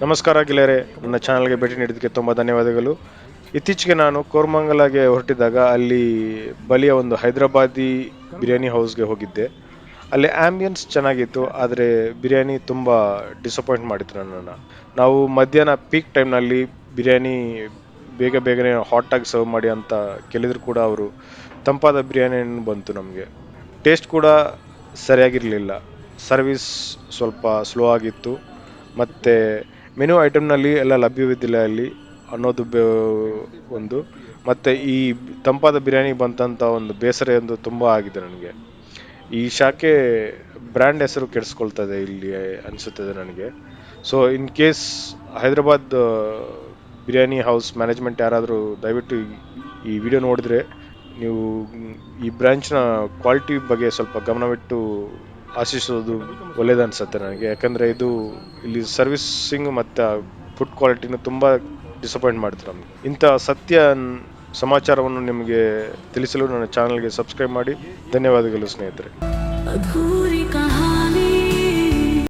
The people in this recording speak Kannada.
ನಮಸ್ಕಾರ ಗೆಳೆಯರೆ, ನನ್ನ ಚಾನಲ್ಗೆ ಭೇಟಿ ನೀಡಿದ್ದಕ್ಕೆ ತುಂಬ ಧನ್ಯವಾದಗಳು. ಇತ್ತೀಚೆಗೆ ನಾನು ಕೋರ್ಮಂಗಲಾಗೆ ಹೊರಟಿದ್ದಾಗ ಅಲ್ಲಿ ಬಲಿಯ ಒಂದು ಹೈದರಾಬಾದಿ ಬಿರಿಯಾನಿ ಹೌಸ್ಗೆ ಹೋಗಿದ್ದೆ. ಅಲ್ಲಿ ಆಂಬಿಯನ್ಸ್ ಚೆನ್ನಾಗಿತ್ತು, ಆದರೆ ಬಿರಿಯಾನಿ ತುಂಬ ಡಿಸಪಾಯಿಂಟ್ ಮಾಡಿತ್ತು ನನ್ನನ್ನು. ನಾವು ಮಧ್ಯಾಹ್ನ ಪೀಕ್ ಟೈಮ್ನಲ್ಲಿ ಬಿರಿಯಾನಿ ಬೇಗ ಬೇಗನೆ ಹಾಟಾಗಿ ಸರ್ವ್ ಮಾಡಿ ಅಂತ ಕೇಳಿದ್ರು ಕೂಡ ಅವರು, ತಂಪಾದ ಬಿರಿಯಾನಿ ಬಂತು ನಮಗೆ. ಟೇಸ್ಟ್ ಕೂಡ ಸರಿಯಾಗಿರಲಿಲ್ಲ. ಸರ್ವಿಸ್ ಸ್ವಲ್ಪ ಸ್ಲೋ ಆಗಿತ್ತು. ಮತ್ತು ಮೆನು ಐಟಮ್ನಲ್ಲಿ ಎಲ್ಲ ಲಭ್ಯವಿದ್ದಿಲ್ಲ ಅಲ್ಲಿ ಅನ್ನೋದು ಒಂದು. ಮತ್ತು ಈ ತಂಪಾದ ಬಿರಿಯಾನಿ ಬಂತಂಥ ಒಂದು ಬೇಸರ ಎಂದು ತುಂಬ ಆಗಿದೆ ನನಗೆ. ಈ ಶಾಖೆ ಬ್ರ್ಯಾಂಡ್ ಹೆಸರು ಕೆಡಿಸ್ಕೊಳ್ತದೆ ಇಲ್ಲಿ ಅನಿಸುತ್ತದೆ ನನಗೆ. So in case Hyderabad biryani house management ಯಾರಾದರೂ ದಯವಿಟ್ಟು ಈ ವಿಡಿಯೋ ನೋಡಿದ್ರೆ ನೀವು ಈ ಬ್ರ್ಯಾಂಚ್ನ ಕ್ವಾಲಿಟಿ ಬಗ್ಗೆ ಸ್ವಲ್ಪ ಗಮನವಿಟ್ಟು ಆಶಿಸೋದು ಒಳ್ಳೇದು ಅನ್ಸುತ್ತೆ ನನಗೆ. ಯಾಕಂದರೆ ಇದು ಇಲ್ಲಿ ಸರ್ವಿಸಿಂಗ್ ಮತ್ತು ಫುಡ್ ಕ್ವಾಲಿಟಿನ ತುಂಬ ಡಿಸಪಾಯಿಂಟ್ ಮಾಡ್ತಾರೆ ನಮಗೆ. ಇಂಥ ಸತ್ಯ ಸಮಾಚಾರವನ್ನು ನಿಮಗೆ ತಿಳಿಸಲು ನನ್ನ ಚಾನಲ್ಗೆ ಸಬ್ಸ್ಕ್ರೈಬ್ ಮಾಡಿ. ಧನ್ಯವಾದಗಳು ಸ್ನೇಹಿತರೆ.